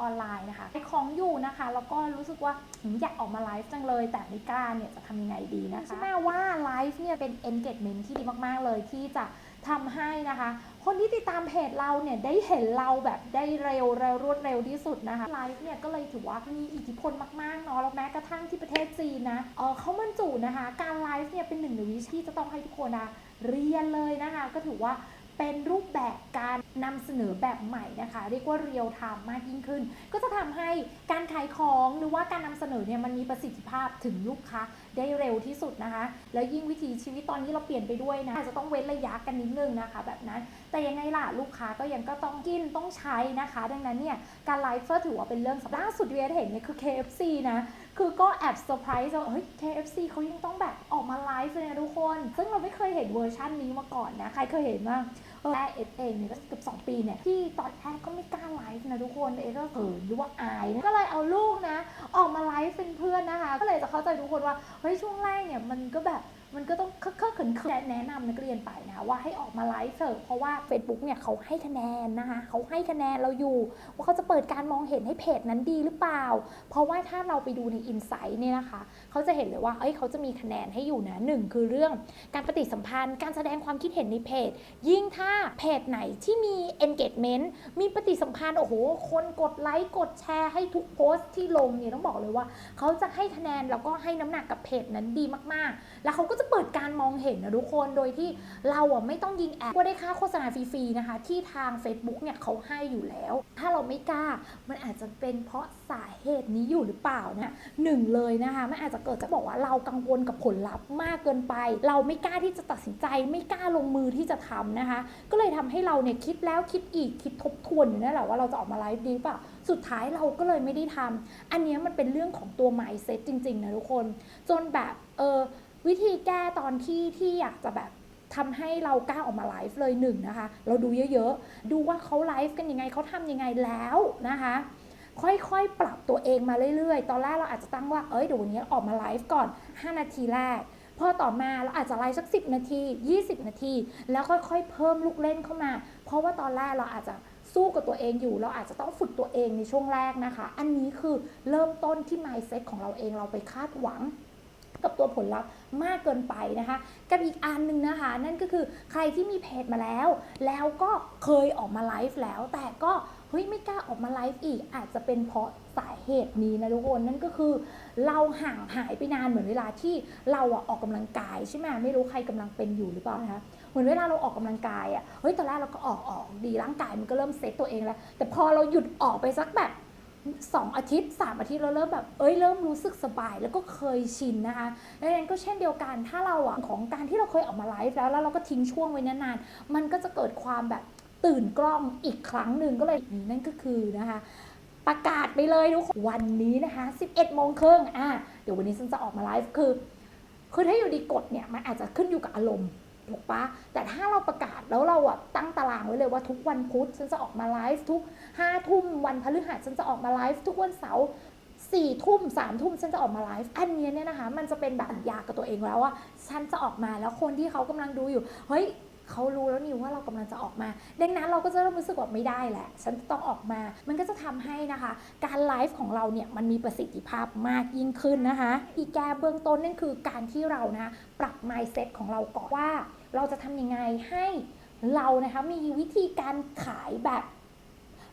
ออนไลน์นะคะขายของอยู่นะคะ แล้วก็รู้สึกว่าอยากออกมาไลฟ์จังเลย แต่ไม่กล้าเนี่ยจะทำยังไงดีนะคะใช่ไหมว่าไลฟ์เนี่ยเป็น engagement ที่ดีมากๆเลยที่จะทำให้นะคะ คนที่ติดตามเพจเราเนี่ยได้เห็นเราแบบได้เร็วเร็วรวดเร็วที่สุดนะคะไลฟ์เนี่ยก็เลยถือว่ามีอิทธิพลมากๆเนาะแล้วแม้กระทั่งที่ประเทศจีนนะเออเขาบรรจุนะคะ การไลฟ์เนี่ยเป็นหนึ่งในวิธีที่จะต้องให้ทุกคนนะเรียนเลยนะคะ ก็ถือว่า เป็นรูปแบบการนำเสนอแบบใหม่นะคะ เรียกว่าเรียลไทม์มากยิ่งขึ้น ก็จะทำให้การขายของหรือว่าการนำเสนอเนี่ยมันมีประสิทธิภาพถึงลูกค้า ได้เร็วที่สุดนะคะ แล้วยิ่งวิถีชีวิตตอนนี้เราเปลี่ยนไปด้วยนะอาจจะต้องเว้นระยะกันนิดนึงนะคะ แบบนั้น แต่ยังไงล่ะลูกค้าก็ยังก็ต้องกินต้องใช้นะคะ ดังนั้นเนี่ยการไลฟ์ก็ถือว่าเป็นเรื่องสำคัญล่าสุดที่เวียเห็นเนี่ยคือ KFC นะคือก็แอบเซอร์ไพรส์ว่าเฮ้ย KFC เขายังต้องแบบออกมาไลฟ์เลยนะทุกคน ซึ่งเราไม่เคยเห็นเวอร์ชันนี้มาก่อนนะ ใครเคยเห็นบ้างเออแรกเอสเองเนี่ยก็เกือบ2 ปีเนี่ยที่ตอนแรกก็ไม่กล้าไล นะทุกคนเอก็เขินหรือว่าอายนะก็เลยเอาลูกนะ ออกมาไลฟ์เป็นเพื่อนนะคะ ก็เลยจะเข้าใจทุกคนว่าเฮ้ยช่วงแรกเนี่ยมันก็แบบ มันก็ต้องเคอะเขินแนะนำนักเรียนไปนะคะว่าให้ออกมาไลฟ์เถอะเพราะว่า Facebook เนี่ยเขาให้คะแนนนะคะเขาให้คะแนนเราอยู่ ว่าเขาจะเปิดการมองเห็นให้เพจนั้นดีหรือเปล่า เพราะว่าถ้าเราไปดูใน i n s i ซ h ์เนี่ยนะคะเขาจะเห็นเลยว่าเอ้ยเขาจะมีคะแนนให้อยู่นะหนึ่งคือเรื่องการปฏิสัมพันธ์ การแสดงความคิดเห็นในเพจ ยิ่งถ้าเพจไหนที่มี engagement มีปฏิสัมพันธ์โอ้โหคนกดไลค์กดแชร์ให้ทุกโพสต์ที่ลงเนี่ยต้องบอกเลยว่าเขาจะให้คะแนนแล้วก็ให้น้ำหนักกับเพจนั้นดีมากๆ แล้วเขาก็จะเปิดการมองเห็นนะทุกคนโดยที่เราอะไม่ต้องยิงแอดว่าได้ค่าโฆษณาฟรีๆนะคะ ที่ทาง Facebook เนี่ยเขาให้อยู่แล้ว ถ้าเราไม่กล้า มันอาจจะเป็นเพราะสาเหตุนี้อยู่หรือเปล่านะหนึ่งเลยนะคะมันอาจจะเกิดจากบอกว่าเรากังวลกับผลลัพธ์มากเกินไป เราไม่กล้าที่จะตัดสินใจ ไม่กล้าลงมือที่จะทำนะคะ ก็เลยทำให้เราเนี่ยคิดแล้วคิดอีกคิดทบทวนอยู่นั่นแหละว่าเราจะออกมาไลฟ์ดีเปล่าสุดท้ายเราก็เลยไม่ได้ทำอันนี้มันเป็นเรื่องของตัว mindset จริงๆนะทุกคน จนแบบเออ วิธีแก้ตอนที่ที่อยากจะแบบทำให้เรากล้าออกมาไลฟ์เลยหนึ่งนะคะ เราดูเยอะๆ ดูว่าเขาไลฟ์กันยังไงเขาทำยังไงแล้วนะคะ ค่อยๆ ปรับตัวเองมาเรื่อยๆ ตอนแรกเราอาจจะตั้งว่า เอ้ยเดี๋ยววันนี้ออกมาไลฟ์ก่อน 5 นาทีแรก พอต่อมาเราอาจจะไลฟ์สัก 10 นาที 20 นาที แล้วค่อยๆ เพิ่มลูกเล่นเข้ามา เพราะว่าตอนแรกเราอาจจะสู้กับตัวเองอยู่ เราอาจจะต้องฝึกตัวเองในช่วงแรกนะคะ อันนี้คือเริ่มต้นที่ mindset ของเราเองเราไปคาดหวัง กับตัวผลลัพธ์มากเกินไปนะคะ กับอีกอันหนึ่งนะคะ นั่นก็คือใครที่มีเพจมาแล้ว แล้วก็เคยออกมาไลฟ์แล้ว แต่ก็เฮ้ยไม่กล้าออกมาไลฟ์อีก อาจจะเป็นเพราะสาเหตุนี้นะทุกคนนั่นก็คือ เราห่างหายไปนานเหมือนเวลาที่เราอะออกกำลังกายใช่ไหมไม่รู้ใครกำลังเป็นอยู่หรือเปล่านะคะเหมือนเวลาเราออกกำลังกายอะเฮ้ยตอนแรกเราก็ออกออกดีร่างกายมันก็เริ่มเซตตัวเองแล้ว แต่พอเราหยุดออกไปสักแบบ สองอาทิตย์สามอาทิตย์เราเริ่มแบบเอ้ยเริ่มรู้สึกสบายแล้วก็เคยชินนะคะดังนั้นก็เช่นเดียวกันถ้าเราอะของการที่เราเคยออกมาไลฟ์แล้วแล้วเราก็ทิ้งช่วงไว้นานๆมันก็จะเกิดความแบบตื่นกล้องอีกครั้งหนึ่งก็เลยนั่นก็คือนะคะประกาศไปเลยทุกคนวันนี้นะคะ 11โมงครึ่งอะเดี๋ยววันนี้ฉันจะออกมาไลฟ์คือคือถ้าอยู่ดีกดเนี่ยมันอาจจะขึ้นอยู่กับอารมณ์ ถูกปะแต่ถ้าเราประกาศแล้วเราอะตั้งตารางไว้เลยว่าทุกวันพุธฉันจะออกมาไลฟ์ทุกห้าทุ่มวันพฤหัสฉันจะออกมาไลฟ์ทุกวันเสาร์สี่ทุ่มสามทุ่มฉันจะออกมาไลฟ์อันเนี้ยเนี่ยนะคะ มันจะเป็นแบบสัญญากับตัวเองแล้วว่าฉันจะออกมาแล้วคนที่เขากำลังดูอยู่ เฮ้ย เขารู้แล้วนี่ว่าเรากำลังจะออกมา ดังนั้นเราก็จะเริ่มรู้สึกว่าไม่ได้แหละ ฉันต้องออกมา มันก็จะทำให้นะคะ การไลฟ์ของเราเนี่ยมันมีประสิทธิภาพมากยิ่งขึ้นนะคะ อีกแกเบื้องต้นนั่นคือการที่เรานะปรับ mindset ของเราก่อนว่า เราจะทำยังไงให้เรานะคะมีวิธีการขายแบบ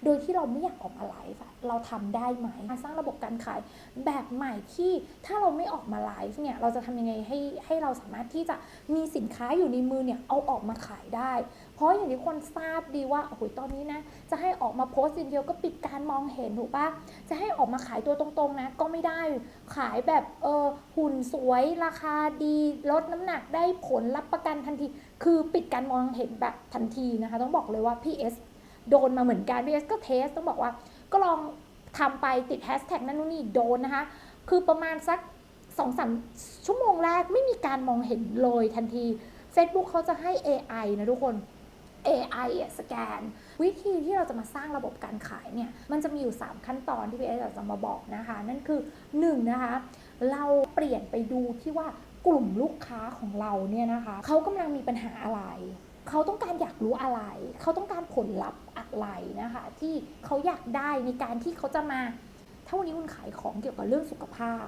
โดยที่เราไม่อยากออกมาไลฟ์เราทำได้ไหมการสร้างระบบการขายแบบใหม่ที่ถ้าเราไม่ออกมาไลฟ์เนี่ยเราจะทำยังไงให้ให้เราสามารถที่จะมีสินค้าอยู่ในมือเนี่ยเอาออกมาขายได้ เพราะอย่างที่คนทราบดีว่าโอ้โหตอนนี้นะจะให้ออกมาโพสต์อย่างเดียวก็ปิดการมองเห็นถูกปะจะให้ออกมาขายตัวตรงๆนะก็ไม่ได้ขายแบบเออหุ่นสวยราคาดีลดน้ำหนักได้ผลรับประกันทันที คือปิดการมองเห็นแบบทันทีนะคะ ต้องบอกเลยว่า PS โดนมาเหมือนกัน PS ก็เทสต้องบอกว่า ก็ลองทำไปติดแฮชแท็กนั่นนู่นนี่โดนนะคะ คือประมาณสักสองสามชั่วโมงแรกไม่มีการมองเห็นเลยทันที Facebook เขาจะให้ AI นะทุกคน AI อะสแกน วิธีที่เราจะมาสร้างระบบการขายเนี่ย มันจะมีอยู่ 3 ขั้นตอนที่พี่เอจะมาบอกนะคะ นั่นคือ 1 นะคะ เราเปลี่ยนไปดูที่ว่ากลุ่มลูกค้าของเราเนี่ยนะคะ เขากำลังมีปัญหาอะไร เขาต้องการอยากรู้อะไร เขาต้องการผลลัพธ์ อะไรนะคะ ที่เขาอยากได้ในการที่เขาจะมา ถ้าวันนี้คุณขายของเกี่ยวกับเรื่องสุขภาพ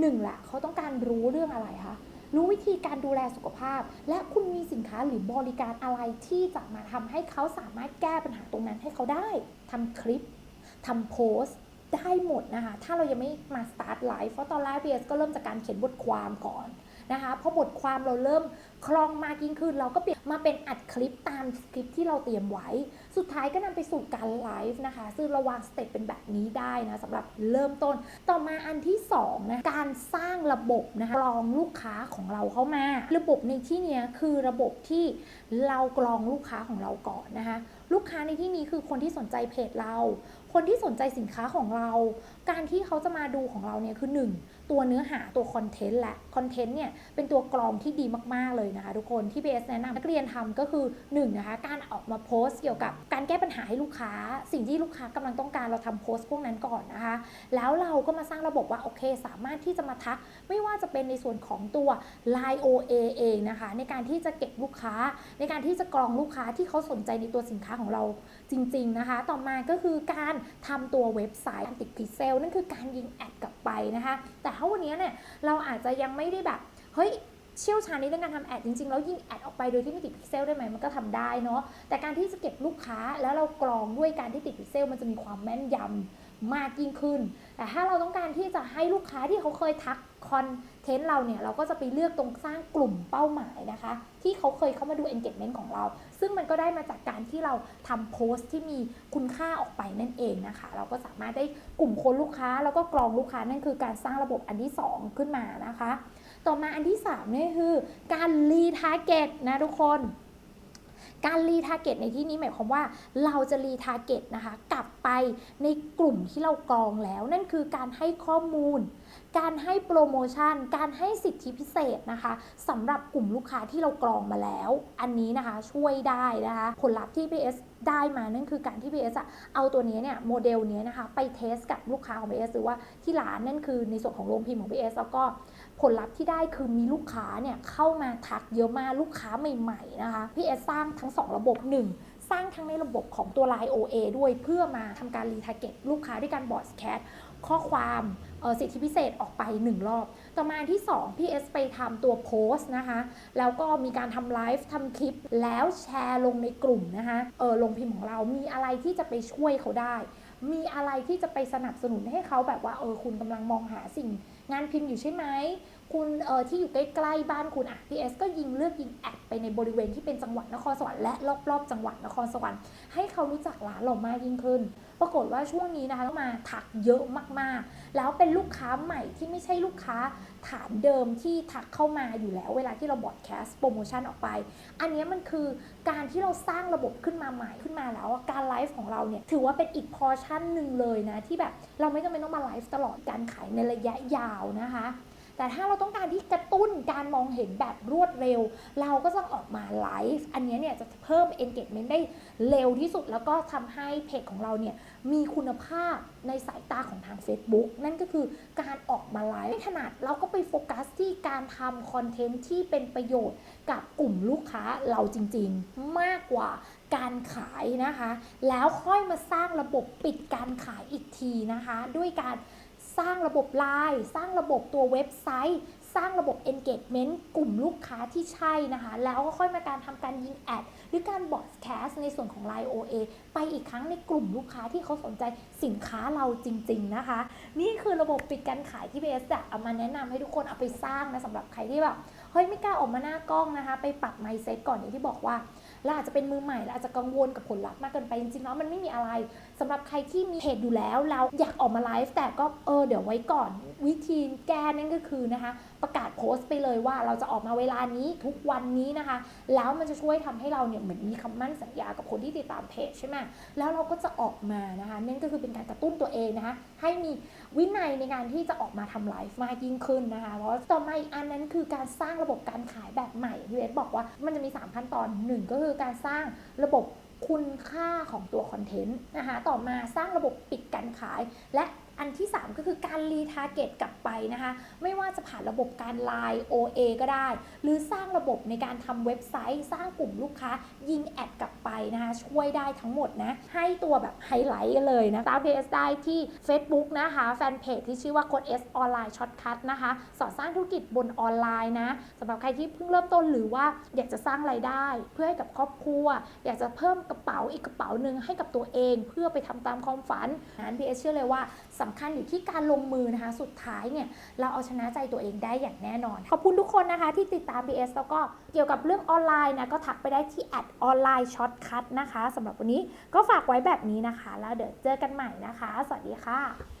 หนึ่งละเขาต้องการรู้เรื่องอะไรคะรู้วิธีการดูแลสุขภาพ และคุณมีสินค้าหรือบริการอะไรที่จะมาทำให้เขาสามารถแก้ปัญหาตรงนั้นให้เขาได้ทำคลิปทำโพสต์ได้หมดนะคะ ถ้าเรายังไม่มาสตาร์ทไลฟ์เพราะตอนแรกพีเอสก็เริ่มจากการเขียนบทความก่อน นะคะพอบทความเราเริ่มคล่องมากยิ่งขึ้น เราก็เปลี่ยนมาเป็นอัดคลิปตามสคริปที่เราเตรียมไว้ สุดท้ายก็นำไปสู่การไลฟ์นะคะ ซึ่งระวางสเต็ปเป็นแบบนี้ได้นะสำหรับเริ่มต้น ต่อมาอันที่2นะการสร้างระบบนะคะกรองลูกค้าของเราเข้ามา ระบบในที่นี้คือระบบที่เรากรองลูกค้าของเราก่อนนะคะลูกค้าในที่นี้คือคนที่สนใจเพจเรา คนที่สนใจสินค้าของเรา การที่เขาจะมาดูของเราเนี่ยคือ 1 ตัวเนื้อหาตัวคอนเทนต์และคอนเทนต์เนี่ยเป็นตัวกรองที่ดีมากๆเลยนะคะ ทุกคนที่ BS แนะนำนักเรียนทำก็คือ1นนะคะการออกมาโพสต์เกี่ยวกับการแก้ปัญหาให้ลูกค้า สิ่งที่ลูกค้ากำลังต้องการเราทำโพสต์พวกนั้นก่อนนะคะ แล้วเราก็มาสร้างระบบว่าโอเค สามารถที่จะมาทัก ไม่ว่าจะเป็นในส่วนของตัว Line OA เองนะคะ ในการที่จะเก็บลูกค้า ในการที่จะกรองลูกค้าที่เขาสนใจในตัวสินค้าของเราจริง ๆนะคะ ต่อมาก็คือการทำตัวเว็บไซต์การติดพิเซลนั่นคือการยิงแอดกลับไปนะคะแต่ถ้าวันนี้เนี่ยเราอาจจะยังไม่ได้แบบเฮ้ยเชี่ยวชาญในเรื่องการทำแอดจริงๆ แล้วยิงแอดออกไปโดยที่ไม่ติดพิกเซลได้ไหมมันก็ทำได้เนาะแต่การที่จะเก็บลูกค้าแล้วเรากรองด้วยการที่ติดพิกเซลมันจะมีความแม่นยำ มากยิ่งขึ้น แต่ถ้าเราต้องการที่จะให้ลูกค้าที่เขาเคยทักคอนเทนต์เราเนี่ย เราก็จะไปเลือกตรงสร้างกลุ่มเป้าหมายนะคะ ที่เขาเคยเข้ามาดู engagement ของเรา ซึ่งมันก็ได้มาจากการที่เราทำโพสต์ที่มีคุณค่าออกไปนั่นเองนะคะ เราก็สามารถได้กลุ่มคนลูกค้าแล้วก็กรองลูกค้านั่นคือการสร้างระบบอันที่ 2 ขึ้นมานะคะ ต่อมาอันที่3นี่คือการรีทาร์เก็ตนะทุกคน การรีทาร์เก็ตในที่นี้หมายความว่าเราจะรีทาร์เก็ตนะคะกลับไปในกลุ่มที่เรากรองแล้ว นั่นคือการให้ข้อมูล การให้โปรโมชั่น การให้สิทธิพิเศษนะคะสำหรับกลุ่มลูกค้าที่เรากรองมาแล้ว อันนี้นะคะช่วยได้นะคะผลลัพธ์ที่ PS ได้มานั่นคือการที่ PS เอาตัวนี้เนี่ยโมเดลนี้นะคะไปเทสกับลูกค้าของ PS หรือว่าที่ร้านนั่นคือในส่วนของโรงพิมพ์ของ PS แล้วก็ ผลลัพธ์ที่ได้คือมีลูกค้าเนี่ยเข้ามาทักเยอะมากลูกค้าใหม่ๆนะคะ PS สร้างทั้ง 2 ระบบ 1 สร้างทั้งในระบบของตัว Line OA ด้วยเพื่อมาทำการรีทาร์เก็ตลูกค้าด้วยการบอร์ดแคสข้อความสิทธิพิเศษออกไป 1 รอบ ต่อมาที่ 2 PS ไปทำตัวโพสต์นะคะ แล้วก็มีการทำไลฟ์ทำคลิป แล้วแชร์ลงในกลุ่มนะคะ เออลงพิมพ์ของเรามีอะไรที่จะไปช่วยเขาได้ มีอะไรที่จะไปสนับสนุนให้เขาแบบว่า เออ คุณกำลังมองหาสิ่งงานพิมพ์อยู่ใช่ไหม คุณเออที่อยู่ใกล้ๆบ้านคุณอะ PS ก็ยิงเลือกยิงแอดไปในบริเวณที่เป็นจังหวัดนครสวรรค์และรอบๆจังหวัดนครสวรรค์ให้เขารู้จักร้านเรามากยิ่งขึ้น ปรากฏว่าช่วงนี้นะคะต้องมาถักเยอะมากๆ แล้วเป็นลูกค้าใหม่ที่ไม่ใช่ลูกค้าฐานเดิมที่ทักเข้ามาอยู่แล้ว เวลาที่เราบอดแคสต์โปรโมชั่นออกไป อันนี้มันคือการที่เราสร้างระบบขึ้นมาใหม่ขึ้นมาแล้วการไลฟ์ของเราเนี่ยถือว่าเป็นอีกพอชั่นหนึ่งเลยนะที่แบบเราไม่จำเป็นต้องมาไลฟ์ตลอดการขายในระยะยาวนะคะ แต่ถ้าเราต้องการที่กระตุ้นการมองเห็นแบบรวดเร็ว เราก็ต้องออกมาไลฟ์อันนี้เนี่ยจะเพิ่ม engagement ได้เร็วที่สุด แล้วก็ทำให้เพจของเราเนี่ยมีคุณภาพในสายตาของทาง Facebook นั่นก็คือการออกมาไลฟ์ไม่ถนัดเราก็ไปโฟกัสที่การทำคอนเทนต์ที่เป็นประโยชน์กับกลุ่มลูกค้าเราจริง ๆ มากกว่าการขายนะคะ แล้วค่อยมาสร้างระบบปิดการขายอีกทีนะคะ ด้วยการ สร้างระบบไลน์สร้างระบบตัวเว็บไซต์ สร้างระบบ engagement กลุ่มลูกค้าที่ใช่นะคะ แล้วก็ค่อยมาการทำการยิงแอด หรือการบอดแคสในส่วนของ Line OA ไปอีกครั้งในกลุ่มลูกค้าที่เขาสนใจสินค้าเราจริง ๆนะคะ นี่คือระบบปิดการขายที่ BS จะเอามาแนะนำให้ทุกคนเอาไปสร้างนะสำหรับใครที่แบบเฮ้ยไม่กล้าออกมาหน้ากล้องนะคะ ไปปรับ mindset ก่อนอย่างที่บอกว่า เราอาจจะเป็นมือใหม่เราอาจจะกังวลกับผลลัพธ์มากเกินไปจริงๆแล้วมันไม่มีอะไรสำหรับใครที่มีเพจอยู่แล้วแล้วอยากออกมาไลฟ์แต่ก็เออเดี๋ยวไว้ก่อน วิธีแก้นั่นก็คือนะคะ ประกาศโพสต์ไปเลยว่าเราจะออกมาเวลานี้ทุกวันนี้นะคะ แล้วมันจะช่วยทำให้เราเนี่ยเหมือนมีคำมั่นสัญญากับคนที่ติดตามเพจใช่ไหมแล้วเราก็จะออกมานะคะนั่นก็คือเป็นการกระตุ้นตัวเองนะคะให้มี วินัยในการที่จะออกมาทำไลฟ์มากยิ่งขึ้นนะคะเพราะต่อมาอีกอันนั้นคือการสร้างระบบการขายแบบใหม่ที่เวสบอกว่ามันจะมี 3 ขั้นตอนหนึ่งก็คือการสร้างระบบคุณค่าของตัวคอนเทนต์นะคะต่อมาสร้างระบบปิดการขายและ อันที่ 3 ก็คือการรีทาร์เก็ตกลับไปนะคะ ไม่ว่าจะผ่านระบบการ Line OA ก็ได้ หรือสร้างระบบในการทำเว็บไซต์ สร้างกลุ่มลูกค้า ยิงแอดกลับไปนะคะ ช่วยได้ทั้งหมดนะ ให้ตัวแบบไฮไลท์กันเลยนะตาม PS ได้ที่ Facebook นะคะแฟนเพจที่ชื่อว่า Code S Online Shortcut นะคะ สอนสร้างธุรกิจบนออนไลน์นะสำหรับใครที่เพิ่งเริ่มต้นหรือว่าอยากจะสร้างไรายได้ เพื่อให้กับครอบครัว อยากจะเพิ่มกระเป๋าอีกกระเป๋าหนึ่งให้กับตัวเอง เพื่อไปทำตามความฝันนั้น PS เชื่อเลยว่าสำคัญอยู่ที่การลงมือนะคะ สุดท้ายเนี่ยเราเอาชนะใจตัวเองได้อย่างแน่นอน ขอบคุณทุกคนนะคะที่ติดตาม bs แล้วก็เกี่ยวกับเรื่องออนไลน์นะก็ทักไปได้ที่แอดออนไลน์ช็อตคัทนะคะสำหรับวันนี้ก็ฝากไว้แบบนี้นะคะ แล้วเดี๋ยวเจอกันใหม่นะคะ สวัสดีค่ะ